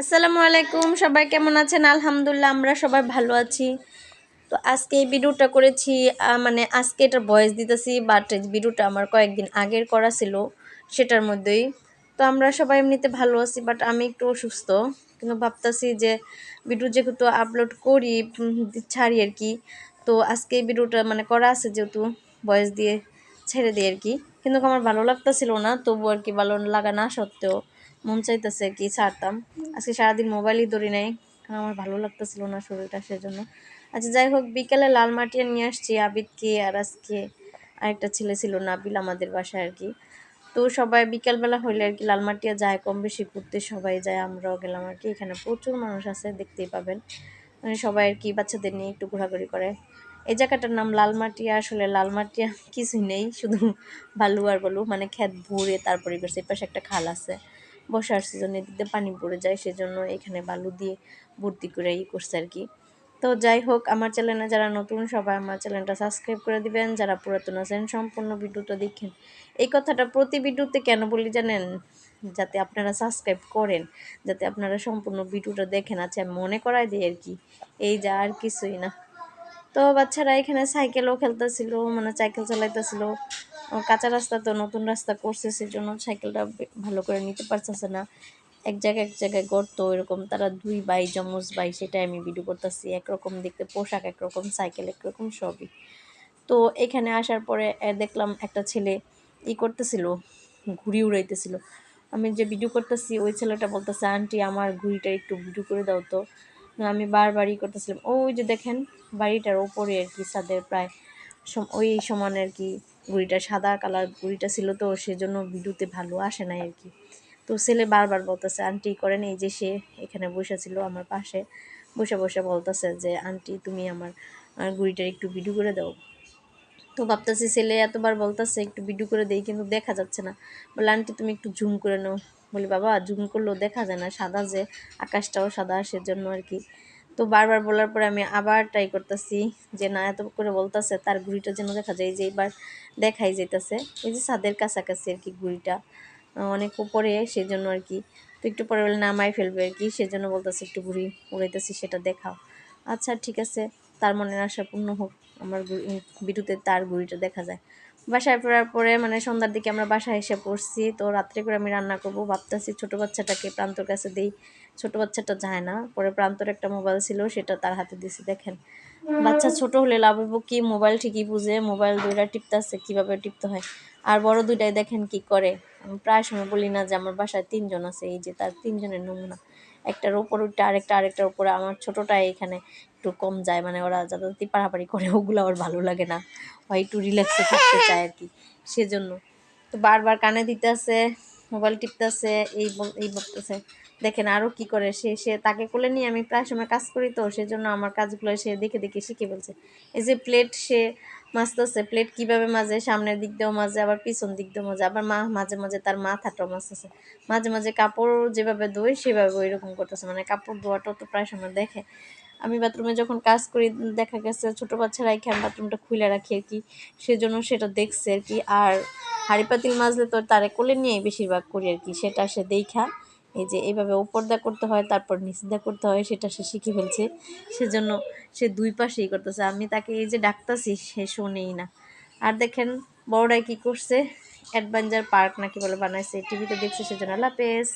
আসসালামু আলাইকুম, সবাই কেমন আছেন? আলহামদুলিল্লাহ, আমরা সবাই ভালো আছি। তো আজকে এই ভিডিওটা করেছি মানে আজকে এটার ভয়েস দিতেছি বাট ভিডিওটা আমার কয়েকদিন আগের করা ছিল, সেটার মধ্যেই। তো আমরা সবাই এমনিতে ভালো আছি বাট আমি একটু অসুস্থ। কিন্তু ভাবতেছি যে ভিডিও যেহেতু আপলোড করি ছাড়ি আর কি। তো আজকে এই ভিডিওটা মানে করা আছে যেহেতু ভয়েস দিয়ে ছেড়ে দিই আর কি। কিন্তু আমার ভালো লাগতেছিল না, তবু আর কি ভালো লাগা না সত্ত্বেও মন চাইতেছে কি ছাড়তাম। আজকে সারাদিন মোবাইলই ধরি নাই, কারণ আমার ভালো লাগতেছিল না শরীরটা সেজন্য। আচ্ছা যাই হোক, বিকেলে লাল মাটিয়া নিয়ে আসছি আবিদকে আর আজকে আরেকটা ছেলে ছিল নাবিল আমাদের বাসায় আর কি। তো সবাই বিকালবেলা হইলে আর কি লালমাটিয়া যায়, কম বেশি ঘুরতে সবাই যায়, আমরাও গেলাম আর কি। এখানে প্রচুর মানুষ আছে, দেখতেই পাবেন। মানে সবাই আর কি বাচ্চাদের নিয়ে একটু ঘোরাঘুরি করে। এই জায়গাটার নাম লালমাটিয়া, আসলে লালমাটিয়া কিছুই নেই, শুধু বালু আর বালু মানে ক্ষেত ভরে তারপরে করছে পাশে একটা খাল আছে। বর্ষার সিজনে দিয়ে পানি পড়ে যায়, সেজন্য এখানে বালু দিয়ে ভর্তি করে ই করছে আর কি। তো যাই হোক, আমার চ্যানেলে যারা নতুন, সবাই আমার চ্যানেলটা সাবস্ক্রাইব করে দিবেন। যারা পুরাতন আছেন, সম্পূর্ণ ভিডিওটা দেখেন। এই কথাটা প্রতি ভিডিওতে কেন বলি জানেন? যাতে আপনারা সাবস্ক্রাইব করেন, যাতে আপনারা সম্পূর্ণ ভিডিওটা দেখেন। আচ্ছা মনে করাই দিই আর কি, এই যা আর কিছুই না। তো বাচ্চারা এখানে সাইকেলও খেলতেছিল মানে সাইকেল চালাইতেছিল। কাঁচা রাস্তা তো নতুন রাস্তা করছে, সেজন্য সাইকেলটা ভালো করে নিতে পারতেছে না। এক জায়গায় এক জায়গায় গর্ত, এরকম তারা দুই বাই জমজ বাই, সেটাই আমি ভিডিও করতেছি। একরকম দেখতে পোশাক, একরকম সাইকেল, একরকম সবই। তো এখানে আসার পরে দেখলাম একটা ছেলে ই করতেছিল, ঘুড়ি উড়াইতেছিল। আমি যে ভিডিও করতেছি, ওই ছেলেটা বলতেছে, আন্টি, আমার ঘুড়িটা একটু ভিডিও করে দাও তো। আমি বারবারই করতেছিলাম। ওই যে দেখেন, বাড়িটার ওপরে আর কি, ছাদের প্রায় ওই সমান আর কি ঘুড়িটা সাদা কালার ঘুড়িটা ছিল তো, সেজন্য ভিডিওতে ভালো আসে নাই আর কি। তো ছেলে বারবার বলতেছে, আন্টি, করেন এই যে সে এখানে বসেছিল আমার পাশে। বসে বসে বলতেছে যে, আন্টি, তুমি আমার ঘুড়িটার একটু ভিডিও করে দাও। তো ভাবতেছি ছেলে এতবার বলতেছে, একটু ভিডিও করে দেই, কিন্তু দেখা যাচ্ছে না। বলে, আন্টি, তুমি একটু জুম করে নাও। বলি, বাবা, জুম করলেও দেখা যায় না, সাদা যে, আকাশটাও সাদা, সেজন্য আর কি। তো বারবার বলার পরে আমি আবার ট্রাই করতেছি যে না, এত করে বলতেছে, তার ঘুড়িটা যেন দেখা যায়, যে এবার দেখাই যাইতেছে। এই যে ছাদের কাছাকাছি আর কি ঘুড়িটা অনেক উপরে, সেজন্য আর কি। তো একটু পরে বলে নামাই ফেলবে আর কি, সেজন্য বলতেছে, একটু ঘুড়ি উড়াইতেছি, সেটা দেখাও। আচ্ছা ঠিক আছে, তার মনের আশা পূর্ণ হোক, আমার বিদ্যুতে তার ঘুড়িটা দেখা যায়। বাসায় ফেরার পরে মানে সন্ধ্যার দিকে আমরা বাসায় এসে পড়ছি। তো রাত্রে করে আমি রান্না করব, ভাবতেছি ছোটো বাচ্চাটাকে প্রান্তর কাছে দিই। ছোটো বাচ্চাটা যায় না। পরে প্রান্তর একটা মোবাইল ছিল, সেটা তার হাতে দিছি, দেখেন। বাচ্চা ছোট হলে লাভ হইব কি? মোবাইল ঠিকই বুঝে, মোবাইল দুইটা টিপতেছে, কীভাবে টিপতে হয়? আর বড় দুইটাই দেখেন কি করে? আমি প্রায় সময় বলি না যে আমার বাসায় তিনজন আছে, এই যে তার তিনজনের নমুনা। একটার ওপর উঠটা আরেকটা, আরেকটার উপরে। আমার ছোটোটা এখানে একটু কম যায় মানে ওরা যাতায়াতি পাড়াপাড়ি করে, ওগুলো আমার ভালো লাগে না। হয় একটু রিল্যাক্সে থাকতে চায় আর কি, সেজন্য। তো বারবার কানে দিতে আছে মোবাইল টিপতে আছে এই এই বলতেছে। দেখেন আরও কি করে, সে সে তাকে কোলে নিয়ে আমি প্রায় সময় কাজ করি তো, সেজন্য আমার কাজগুলো সে দেখে দেখে শিখে ফেলছে। এই যে প্লেট সে মাজতেছে প্লেট কীভাবে মাজে, সামনের দিক দিয়েও মাজে, আবার পিছন দিক দিয়েও মাজে, আবার মা মাঝে মাঝে তার মাথাটাও মাজতেছে। মাঝে মাঝে কাপড় যেভাবে ধোয়, সেভাবে ওই রকম করতেছে মানে কাপড় ধোয়াটাও তো প্রায় সময় দেখে। আমি বাথরুমে যখন কাজ করি, দেখা গেছে ছোটো বাচ্চারা এখানে বাথরুমটা খুলে রাখি আর কি, সেজন্য সেটা দেখছে আর কি। আর হাঁড়ি পাতিল মাজলে তো তারে কোলে নিয়েই বেশিরভাগ করি আর কি, সেটা সে দেখা এই যে এইভাবে ওপর দা করতে হয়, তারপর নিচ দা করতে হয়, সেটা সে শিখে ফেলছে। সেজন্য সে দুই পাশেই করতেছে। আমি তাকে এই যে ডাকতাছি, সে শোনেই না। আর দেখেন, বড়রাই কি করছে? অ্যাডভেঞ্চার পার্ক নাকি বলে বানাইছে। টিভিতে দেখছে, সেজন্য আল্লাহ হাফেজ।